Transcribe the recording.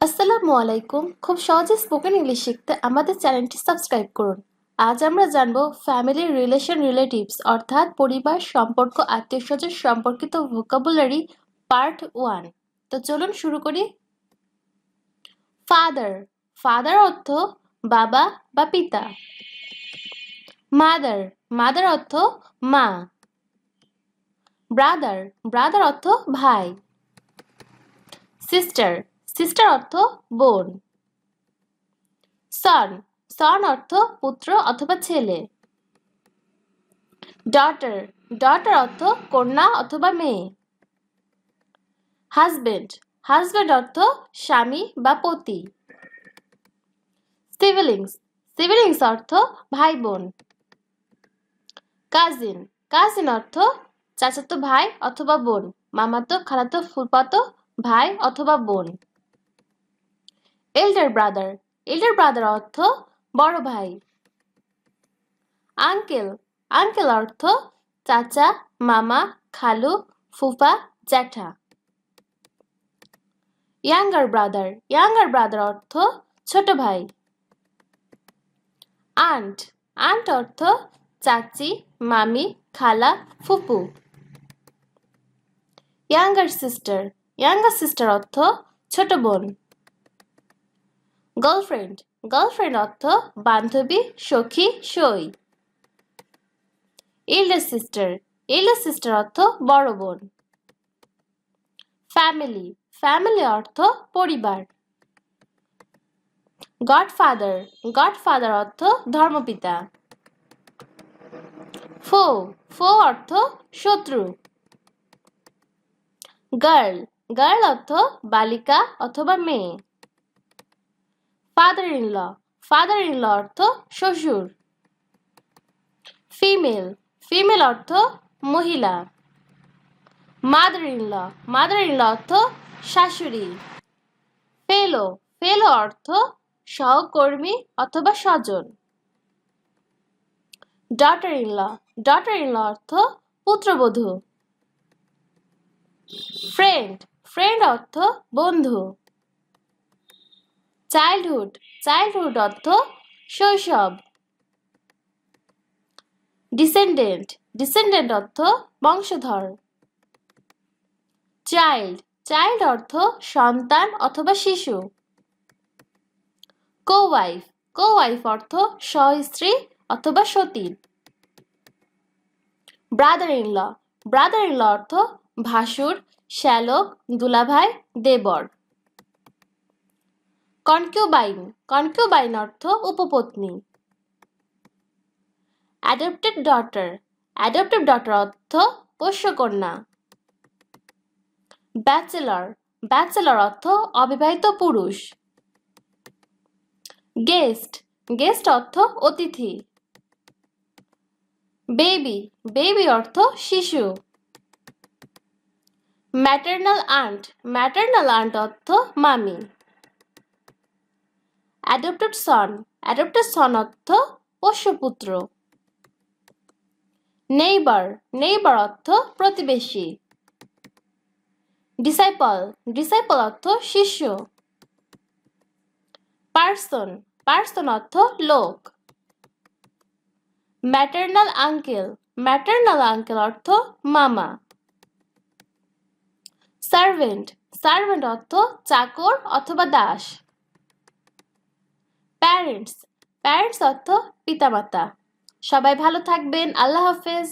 আসসালামু আলাইকুম। খুব সহজে স্পোকেন ইংলিশ শিখতে আমাদের চ্যানেলটি সাবস্ক্রাইব করুন। আজ আমরা জানব ফ্যামিলি রিলেশন রিলেটিভস অর্থাৎ পরিবার, সম্পর্ক আত্মীয় স্বজন সম্পর্কিত ভোকাবুলারি পার্ট ওয়ান তো চলুন শুরু করি। ফাদার ফাদার অর্থ বাবা বা পিতা। মাদার মাদার অর্থ মা। ব্রাদার ব্রাদার অর্থ ভাই। সিস্টার সিস্টার অর্থ বোন। সন সন অর্থ পুত্র অথবা ছেলে। ডটার ডটার অর্থ কন্যা অথবা মেয়ে। হাজবেন্ড হাজবেন্ড অর্থ স্বামী বা পতি। সিভিলিংস সিভিলিংস অর্থ ভাই বোন কাজিন কাজিন অর্থ চাচাতো ভাই অথবা বোন, মামাতো, খালাতো, ফুলপাতো ভাই অথবা বোন। এল্ডার ব্রাদার এল্ডার ব্রাদার অর্থ বড় ভাই। আঙ্কেল আঙ্কেল অর্থ চাচা, মামা, খালু, ফুফা, জ্যাঠা। ইয়াঙ্গার ব্রাদার ইয়াঙ্গার ব্রাদার অর্থ ছোট ভাই। আন্ট আন্ট অর্থ চাচি, মামি, খালা, ফুপু। ইয়াঙ্গার সিস্টার ইয়াঙ্গার সিস্টার অর্থ ছোট বোন। গার্লফ্রেন্ড গার্লফ্রেন্ড অর্থ বান্ধবী, সখী, সই। এল্ডার সিস্টার এল্ডার সিস্টার অর্থ বড় বোন। ফ্যামিলি ফ্যামিলি অর্থ পরিবার। গডফাদার গডফাদার অর্থ ধর্মপিতা। ফো ফো অর্থ শত্রু। গার্ল গার্ল অর্থ বালিকা অথবা মেয়ে। Father in law father in law অর্থ শ্বশুর। ফিমেল ফিমেল অর্থ মহিলা। Mother in law mother in law অর্থ শাশুড়ি। ফেলো ফেলো অর্থ সহকর্মী অথবা স্বজন। Daughter in law daughter in law অর্থ পুত্রবধূ। ফ্রেন্ড ফ্রেন্ড অর্থ বন্ধু। চাইল্ডহুড চাইল্ডহুড অর্থ শৈশব। ডিসেন্ডেন্ট ডিসেন্ডেন্ট অর্থ বংশধর। চাইল্ড চাইল্ড অর্থ সন্তান অথবা শিশু। কো ওয়াইফ কো ওয়াইফ অর্থ সহস্ত্রী অথবা সতী। Brother in law brother in law অর্থ ভাসুর, শ্যালক, দুলাভাই, দেবর। কনকিউবাইন কনকিউবাইন অর্থ উপপত্নী। অ্যাডপ্টেড ডটার অ্যাডপ্টেড ডটার অর্থ পোষ্যকন্যা। ব্যাচেলর ব্যাচেলর অর্থ অবিবাহিত পুরুষ। গেস্ট গেস্ট অর্থ অতিথি। বেবি বেবি অর্থ শিশু। ম্যাটার্নাল আন্ট ম্যাটার্নাল আন্ট অর্থ মামি। অ্যাডপ্টেড সন অ্যাডপ্টেড সন অর্থ পোষ্যপুত্র। নেইবার নেইবার অর্থ প্রতিবেশী। ডিসাইপল ডিসাইপল অর্থ শিষ্য। পার্সন পার্সন অর্থ লোক। ম্যাটার্নাল আঙ্কেল ম্যাটার্নাল আঙ্কেল অর্থ মামা। সার্ভেন্ট সার্ভেন্ট অর্থ চাকর অথবা দাস। প্যারেন্টস প্যারেন্টস অর্থ পিতামাতা। সবাই ভালো থাকবেন। আল্লাহ হাফেজ।